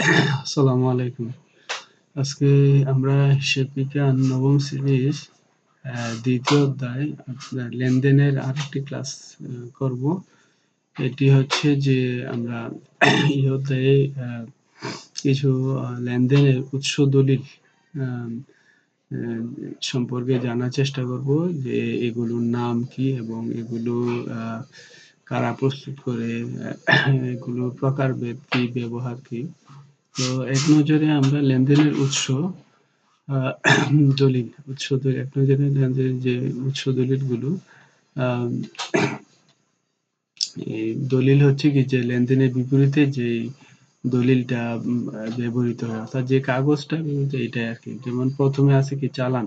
আসসালামু আলাইকুম। আজকে আমরা বিজ্ঞান নবম আহ, দ্বিতীয় অধ্যায় লেনদেনের আরেকটি ক্লাস করব। এটি হচ্ছে যে আমরা এই অধ্যায়ে কিছু লেনদেনের উৎস দলিল সম্পর্কে জানার চেষ্টা করব যে এগুলোর নাম কি এবং এগুলো কারা প্রস্তুত করে এগুলোর প্রকারভেদ কি ব্যবহার কি। তো এক নজরে আমরা লেনদেনের উৎস দলিল উৎস দলিল, এক নজরে লেনদেনের যে উৎস দলিলগুলো দলিল হচ্ছে কি যে লেনদেনের বিপরীতে যে দলিলটা ব্যবহৃত হয়, অর্থাৎ যে কাগজটা ব্যবহৃত এটাই আর কি। যেমন প্রথমে আছে কি চালান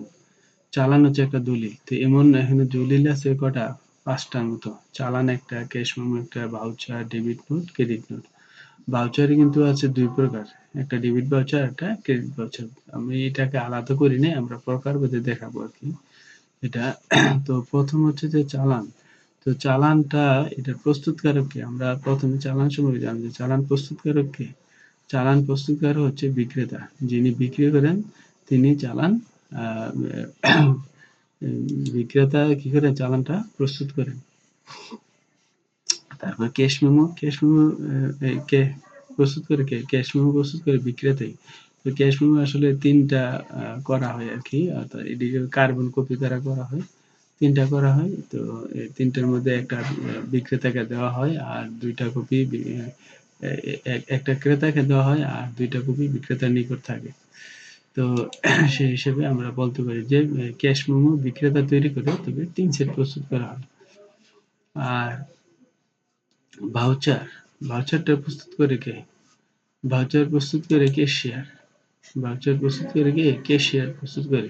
চালান হচ্ছে একটা দলিল। তো এমন এখানে দলিল আছে কটা? পাঁচটার মতো। চালান একটা, ক্যাশ মেমো একটা voucher debit note credit note ভাউচারে কিন্তু আছে দুই প্রকার। একটা ডেবিট ভাউচার একটা ক্রেডিট ভাউচার আমি এটাকে আলাদা করি নাই আমরা প্রকার ভেদে দেখাবো আর কি। এটা, তো প্রথম হচ্ছে যে চালান। তো চালানটা এটার প্রস্তুতকারক কে? আমরা প্রথমে চালান সম্পর্কে জানি যে চালান প্রস্তুতকারক কে? চালান প্রস্তুতকারক হচ্ছে বিক্রেতা। যিনি বিক্রি করেন, তিনি চালান বিক্রেতা কি করে চালানটা প্রস্তুত করেন? তারপর ক্যাশ মেমো ক্যাশ মেমো কে প্রস্তুত করে কে ক্যাশ মেমো প্রস্তুত করে বিক্রেতাই। তো ক্যাশ মেমো আসলে তিনটা করা হয় আর কি। অর্থাৎ এদিকে কার্বন কপি দ্বারা করা হয়। তিনটা করা হয়। তো তিনটার মধ্যে একটা বিক্রেতাকে দেওয়া হয় আর দুইটা কপি একটা ক্রেতাকে দেওয়া হয় আর দুইটা কপি বিক্রেতার নিকট থাকে। তো সেই হিসেবে আমরা বলতে পারি যে ক্যাশ মেমো বিক্রেতা তৈরি করে তবে তিন সেট প্রস্তুত করা হয়। আর ভাউচার ভাউচারটা প্রস্তুত করে কে? ভাউচার প্রস্তুত করে ক্যাশিয়ার ভাউচার প্রস্তুত করে কে? ক্যাশিয়ার প্রস্তুত করে?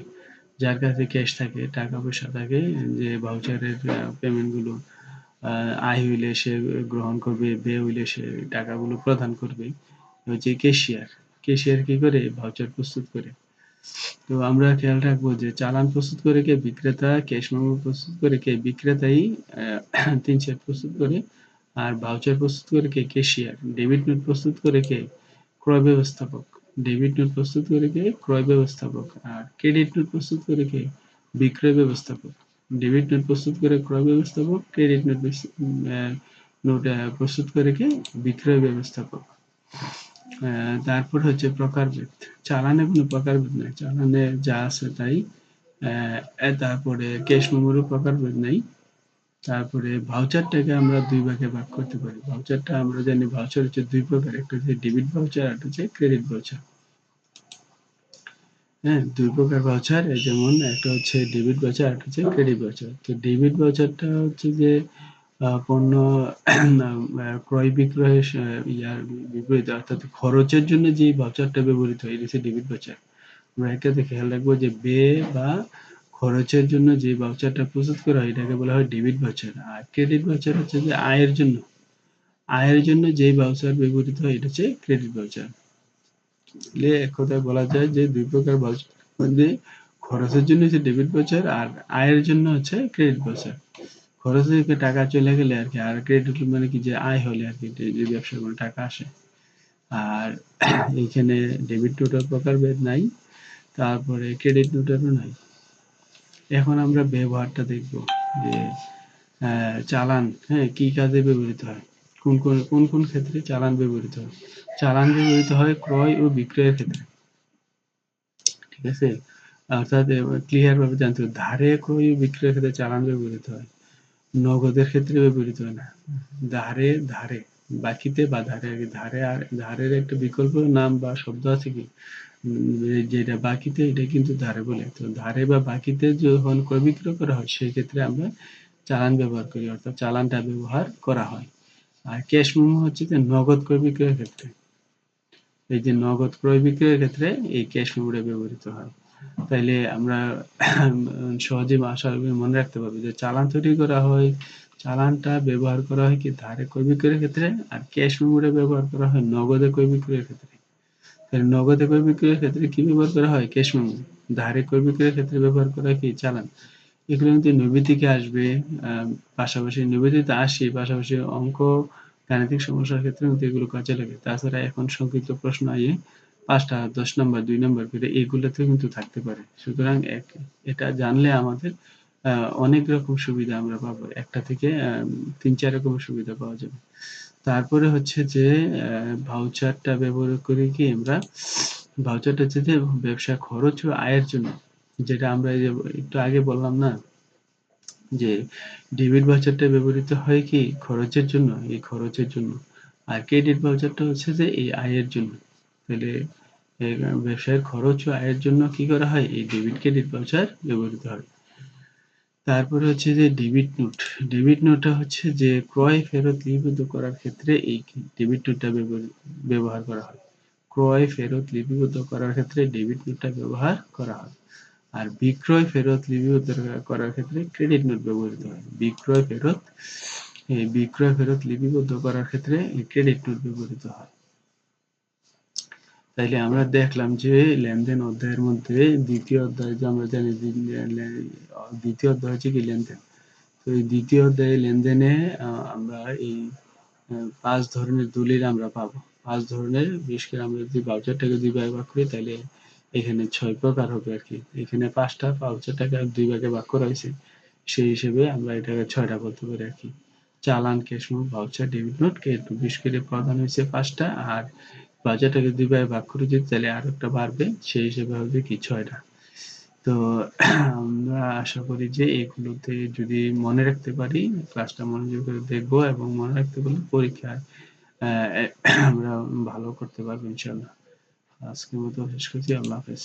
যার কাছে ক্যাশ থাকে, টাকা পয়সা থাকে, যে ভাউচারের পেমেন্টগুলো আয় হইলে সে গ্রহণ করবে, ব্যয় হইলে সে টাকাগুলো প্রদান করবে হচ্ছে ক্যাশিয়ার ক্যাশিয়ার কি করে? ভাউচার প্রস্তুত করে। তো আমরা খেয়াল রাখব যে চালান প্রস্তুত করে কে? বিক্রেতা ক্যাশ মেমো প্রস্তুত করে কে? বিক্রেতাই তিন সেট প্রস্তুত করে। আর ভাউচার প্রস্তুত করে কে? ক্যাশিয়ার ডেবিট নোট প্রস্তুত করে কে? ক্রয় ব্যবস্থাপক. ডেবিট নোট প্রস্তুত করে কে? ক্রয় ব্যবস্থাপক। আর ক্রেডিট নোট প্রস্তুত করে কে? বিক্রয় ব্যবস্থাপক। ডেবিট নোট প্রস্তুত করে ক্রয় ব্যবস্থাপক ক্রেডিট নোট নোট প্রস্তুত করে কে? বিক্রয় ব্যবস্থাপক। তারপর হচ্ছে প্রকারভেদ চালানে কোনো প্রকারভেদ নাই। চালানে যা আছে তাই তারপরে ক্যাশ মেমোরও প্রকারভেদ নাই। তারপরে ভাউচারটাকে আমরা দুই ভাগে ভাগ করতে পারি। ভাউচারটা আমরা জানি ভাউচার হচ্ছে দুই প্রকার, একটা হচ্ছে ডেবিট ভাউচার আর হচ্ছে ক্রেডিট ভাউচার হ্যাঁ দুই প্রকার ভাউচার যেমন একটা হচ্ছে ডেবিট ভাউচার আর হচ্ছে ক্রেডিট ভাউচার তো ডেবিট ভাউচারটা হচ্ছে যে পণ্য ক্রয় বিক্রয়ের ইয়ার বিপরীতে, অর্থাৎ খরচের জন্য যে ভাউচারটা ব্যবহৃত হয়, এটা হচ্ছে ডেবিট ভাউচার আমরা একটাতে খেয়াল রাখব যে ব্যয় বা খরচের জন্য যে ভাউচারটা প্রস্তুত করা হয়, এটাকে বলা হয় ডেবিট ভাউচার আর ক্রেডিট ভাউচার হচ্ছে যে আয়ের জন্য। আয়ের জন্য যে ভাউচার ব্যবহৃত হয়, এটা হচ্ছে ক্রেডিট ভাউচার এক কথায় বলা যায় যে দুই প্রকার মধ্যে খরচের জন্য হচ্ছে ডেবিট ভাউচার আর আয়ের জন্য হচ্ছে ক্রেডিট ভাউচার খরচ টাকা চলে গেলে আর কি, আর ক্রেডিট মানে কি যে আয় হলে আর কি, যে ব্যবসা করে টাকা আসে। আর এইখানে ডেবিট নোটের প্রকারভেদ নাই, তারপরে ক্রেডিট নোটেরও নাই। এখন আমরা ব্যবহারটা দেখব যে চালান হ্যাঁ কি কাজে ব্যবহৃত হয়? কোন কোন কোন কোন ক্ষেত্রে চালান ব্যবহৃত হয়? চালান ব্যবহৃত হয় ক্রয় ও বিক্রয়ের ক্ষেত্রে। ঠিক আছে? অর্থাৎ ক্লিয়ার ভাবে জানতে হবে, ধারে ক্রয় ও বিক্রয়ের ক্ষেত্রে চালান ব্যবহৃত হয়, নগদের ক্ষেত্রে ব্যবহৃত হয় না। ধারে ধারে, বাকিতে বা ধারে ধারে আর, ধারের একটা বিকল্প নাম বা শব্দ আছে কি? যেটা বাকিতে, এটা কিন্তু ধারে বলে। তো ধারে বা বাকিতে যখন ক্রয় বিক্রয় করা হয়, সেই ক্ষেত্রে আমরা চালান ব্যবহার করি, অর্থাৎ চালানটা ব্যবহার করা হয়। আর ক্যাশ মেমো হচ্ছে যে নগদ ক্রয় বিক্রয়ের ক্ষেত্রে। এই যে নগদ ক্রয় বিক্রয়ের ক্ষেত্রে এই ক্যাশ মেমোটা ব্যবহৃত হয়। তাইলে আমরা সহজে আশা মনে রাখতে পারব যে চালান তৈরি করা হয়, চালানটা ব্যবহার করা হয় কি ধারে ক্রয় বিক্রয়ের ক্ষেত্রে, আর ক্যাশ মেমোটা ব্যবহার করা হয় নগদে ক্রয় বিক্রয়ের ক্ষেত্রে। তাহলে নগদে ক্রয় বিক্রয়ের ক্ষেত্রে কি ব্যবহার করা হয়? Cash memo. ধারে ক্রয় বিক্রয়ের ক্ষেত্রে ব্যবহার করা কি? চালান। এগুলো কিন্তু নৈবেদিকে আসবে পাশাপাশি নৈবেদিতে আসে, পাশাপাশি অঙ্ক, গাণিতিক সমস্যার ক্ষেত্রে কিন্তু এগুলো কাজে লাগে। তাছাড়া এখন সংক্ষিপ্ত প্রশ্ন আইয়ে, পাঁচটা, দশ নম্বর, দুই নম্বর করে এইগুলোতেও কিন্তু থাকতে পারে। সুতরাং এক, এটা জানলে আমাদের অনেক রকম সুবিধা আমরা পাবো। একটা থেকে তিন, চার রকমের সুবিধা পাওয়া যাবে। তারপরে হচ্ছে যে ভাউচারটা ব্যবহার করে কি আমরা ভাউচারটা হচ্ছে যে ব্যবসা খরচ ও আয়ের জন্য, যেটা আমরা একটু আগে বললাম না, যে ডেবিট ভাউচারটা ব্যবহৃত হয় কি খরচের জন্য, এই খরচের জন্য, আর ক্রেডিট ভাউচারটা হচ্ছে যে এই আয়ের জন্য। তাহলে ব্যবসায়ের খরচ ও আয়ের জন্য কি করা হয়? এই ডেবিট ক্রেডিট ভাউচার ব্যবহৃত হয়। তারপরে হচ্ছে যে ডেবিট নোট ডেবিট নোটটা হচ্ছে যে ক্রয়, ফেরত, লিপিবদ্ধ করার ক্ষেত্রে এই ডেবিট নোটটা ব্যবহার- করা হয়। ক্রয়, ফেরত, লিপিবদ্ধ করার ক্ষেত্রে ডেবিট নোটটা ব্যবহার করা হয়। আর বিক্রয়, ফেরত, লিপিবদ্ধ করার ক্ষেত্রে ক্রেডিট নোট ব্যবহৃত হয়। বিক্রয়, ফেরত বিক্রয়, ফেরত, লিপিবদ্ধ করার ক্ষেত্রে ক্রেডিট নোট ব্যবহৃত হয়। তাইলে আমরা দেখলাম যে লেনদেন অধ্যায়ের মধ্যে দ্বিতীয় অধ্যায় যে আমরা জানি দ্বিতীয় অধ্যায় হচ্ছে কি লেনদেন। তো এই দ্বিতীয় অধ্যায়ে লেনদেনে আমরা এই পাঁচ ধরনের দলিল আমরা পাবো। পাঁচ ধরনের, বিশেষ করে আমরা যদি ভাউচারটাকে দুই ভাগে ভাগ করি তাহলে এখানে ছয় প্রকার হবে আর কি। এখানে পাঁচটা ভাউচারটাকে দুই ভাগে ভাগ করা হয়েছে। সেই হিসেবে আমরা এটাকে ছয়টা বলতে পারি আর কি। চালান ক্যাশমো ভাউচার ডেবিট নোট বিশেষ করে প্রধান হয়েছে পাঁচটা, আর বাজারটাকে দুই ভাগে ভাগ করে যদি তাহলে আরও একটা বাড়বে সেই হিসেবে হবে কি ছয়টা। তো আমরা আশা করি যে এগুলোতে যদি মনে রাখতে পারি ক্লাসটা মনোযোগ করে দেখব এবং মনে রাখতে পারলে পরীক্ষায় আহ, আমরা ভালো করতে পারব ইনশাল্লাহ আজকের মতো শেষ করছি আল্লাহ হাফেজ।